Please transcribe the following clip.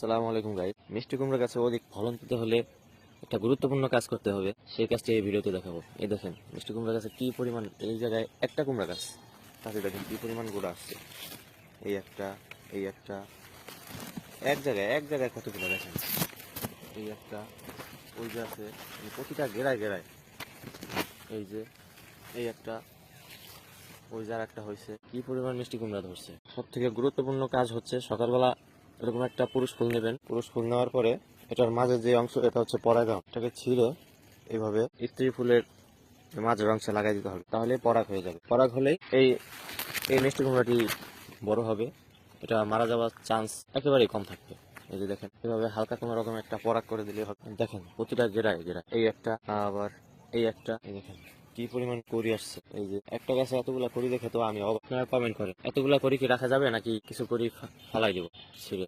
আসসালামু আলাইকুম গাইড মিষ্টি কুমড়া গাছে অধিক ফলন পেতে হলে একটা গুরুত্বপূর্ণ কাজ করতে হবে। সেই কাজটি এই ভিডিওতে দেখাবো। এই দেখেন, মিষ্টি কুমড়া গাছে কী পরিমাণ, এই জায়গায় একটা কুমড়া গাছ। তাতে দেখেন কী পরিমাণ গোড়া আসছে। এই একটা এই একটা, এক জায়গায় এক জায়গায় কতগুলো দেখেন? এই একটা, ওই যে আছে মানে প্রতিটা গেরায় গেরায় এই যে, এই একটা, ওই যার একটা হয়েছে কি পরিমাণ মিষ্টি কুমড়া ধরছে? সব থেকে গুরুত্বপূর্ণ কাজ হচ্ছে সকালবেলা এরকম একটা পুরুষ ফুল নেবেন। পুরুষ ফুল নেওয়ার পরে এটার মাঝে যে অংশ, এটা হচ্ছে পরাগাম এটাকে ছিঁড়ে এইভাবে স্ত্রী ফুলের মাঝের অংশে লাগাই দিতে হবে। তাহলে পরাগ হয়ে যাবে। পরাগ হলেই এই এই মিষ্টি কুমড়াটি বড় হবে। এটা মারা যাওয়ার চান্স একেবারেই কম থাকবে। এই যে দেখেন, এভাবে হালকা কোনো রকম একটা পরাগ করে দিলে হবে। দেখেন, প্রতিটা গেরায় গেরায়। এই একটা, আবার এই একটা, এই দেখেন। কি পরিমাণ করি আসছে? এই যে, একটা গাছে এতগুলা করি দেখে তো আমি অবাক। কমেন্ট করেন, এতগুলা করি কি রাখা যাবে নাকি কিছু করি ফালাই দেবো? ছিঁড়ে।